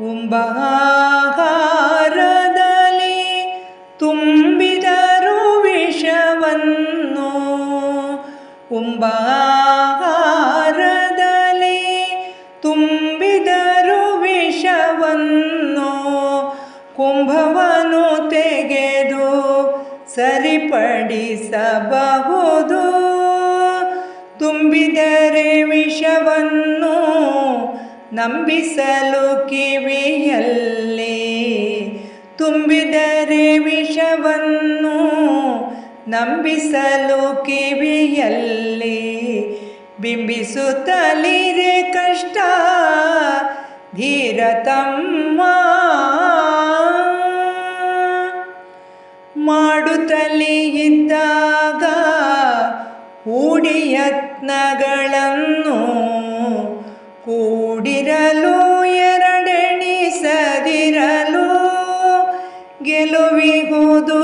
ಉಂಬಾಹಾರದಲ್ಲಿ ತುಂಬಿದರು ವಿಷವನ್ನು. ಉಂಬಾಹಾರದಲ್ಲಿ ತುಂಬಿದರು ವಿಷವನ್ನು. ಕುಂಭವನು ತೆಗೆದು ಸರಿಪಡಿಸಬಹುದು. ತುಂಬಿದರೆ ವಿಷವನ್ನು ನಂಬಿಸಲು ಕಿವಿಯಲ್ಲಿ ತುಂಬಿದರೆ ವಿಷವನ್ನು ನಂಬಿಸಲು ಕಿವಿಯಲ್ಲಿ ಬಿಂಬಿಸುತ್ತಲಿರೆ ಕಷ್ಟ ಧೀರತಮ್ಮ ಮಾಡುತ್ತಲೇ ಇದ್ದಾಗ ಹೂಡಿ ಯತ್ನಗಳನ್ನು ಕೂಡಿರಲು ಎರಡೆಣಿಸದಿರಲು ಗೆಲುವಿಗುವುದು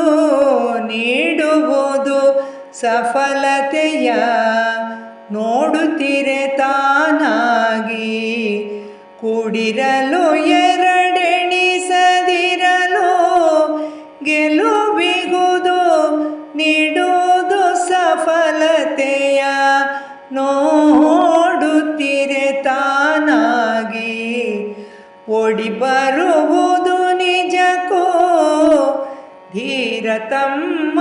ನೀಡುವುದು ಸಫಲತೆಯ ನೋಡುತ್ತಿರೆ ತಾನಾಗಿ. ಕೂಡಿರಲು ಎರಡೆಣಿಸದಿರಲು ಗೆಲುವಿಗುವುದು ನೀಡುವುದು ಸಫಲತೆಯ ನೋಡುತ್ತೀರೆ ಓಡಿ ಬರುವುದು ನಿಜಕೋ ಧೀರ ತಮ್ಮ